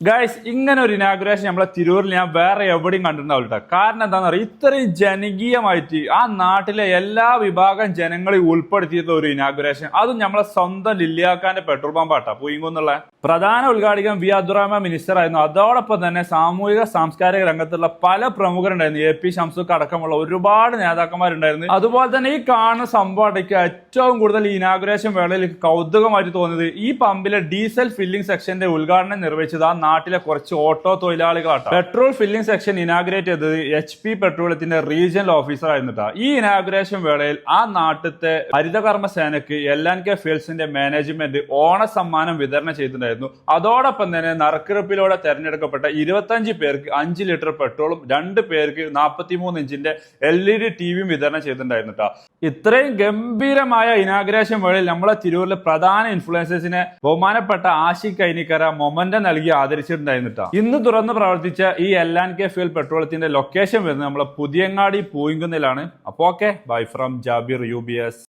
Guys ഇങ്ങനെ ഒരു inauguration നമ്മളെ തിരൂരിൽ ഞാൻ വേറെ എവിടെയും കണ്ടിട്ടുണ്ടാവില്ല കാരണം എന്താണെന്ന് പറയുക ഇത്രയും ജനകീയമായിട്ട് ആ നാട്ടിലെ എല്ലാ വിഭാഗം ജനങ്ങളെ ഉൾപ്പെടുത്തിയിട്ടുള്ള ഒരു ഇനാഗുറേഷൻ അതും നമ്മളെ സ്വന്തം ലില്ലിയാക്കാന്റെ പെട്രോൾ പമ്പാട്ടാ പൂയിങ്കുന്നുള്ള പ്രധാന ഉദ്ഘാടകൻ വി അബ്ദുറഹ്മാൻ മിനിസ്റ്റർ ആയിരുന്നു. അതോടൊപ്പം തന്നെ സാമൂഹിക സാംസ്കാരിക രംഗത്തുള്ള പല പ്രമുഖരുണ്ടായിരുന്നു. എ പി ശംസുഖ് അടക്കമുള്ള ഒരുപാട് നേതാക്കന്മാരുണ്ടായിരുന്നു. അതുപോലെ തന്നെ ഈ കാണുന്ന സംഭവം ഏറ്റവും കൂടുതൽ ഈ ഇനാഗുറേഷൻ വേളയിൽ കൗതുകമായിട്ട് തോന്നിയത് ഈ പമ്പിലെ ഡീസൽ ഫില്ലിംഗ് സെക്ഷന്റെ ഉദ്ഘാടനം നിർവഹിച്ചത് ആ നാട്ടിലെ കുറച്ച് ഓട്ടോ തൊഴിലാളികളാണ് പെട്രോൾ ഫില്ലിംഗ് സെക്ഷൻ ഇനാഗുറേറ്റ് ചെയ്തത് എച്ച് പി പെട്രോളിയത്തിന്റെ റീജിയണൽ ഓഫീസർ ആയിരുന്നിട്ടാ. ഈ ഇനാഗുറേഷൻ വേളയിൽ ആ നാട്ടിലത്തെ ഹരിതകർമ്മ സേനക്ക് എൽ ആൻഡ് കെ ഫീൽഡ്സിന്റെ മാനേജ്മെന്റ് ഓണ സമ്മാനം വിതരണം ചെയ്തിട്ടുണ്ടായിരുന്നു. അതോടൊപ്പം തന്നെ നറുക്കെടുപ്പിലൂടെ തെരഞ്ഞെടുക്കപ്പെട്ട ഇരുപത്തഞ്ച് പേർക്ക് അഞ്ച് ലിറ്റർ പെട്രോളും രണ്ട് പേർക്ക് നാൽപ്പത്തിമൂന്ന് ഇഞ്ചിന്റെ എൽ ഇ ഡി ടി വിയും വിതരണം ചെയ്തിട്ടുണ്ടായിരുന്നു ട്ടോ. ഇത്രയും ഗംഭീരമായ ഇനാഗ്രേഷൻ വേളയിൽ നമ്മളെ തിരൂരിലെ പ്രധാന ഇൻഫ്ലുവൻസേഴ്സിനെ ബഹുമാനപ്പെട്ട ആഷിഖ് കൈനിക്കര മൊമന്റം നൽകി ആദരിച്ചിട്ടുണ്ടായിരുന്നു ട്ടോ. ഇന്ന് തുറന്ന് പ്രവർത്തിച്ച ഈ എൽ ആൻഡ് കെ ഫ്യൂൽ പെട്രോളത്തിന്റെ ലൊക്കേഷൻ വരുന്നത് നമ്മളെ പുതിയങ്ങാടി പൂയിങ്കുന്നിലാണ് അപ്പോ okay bye from Jabir U B S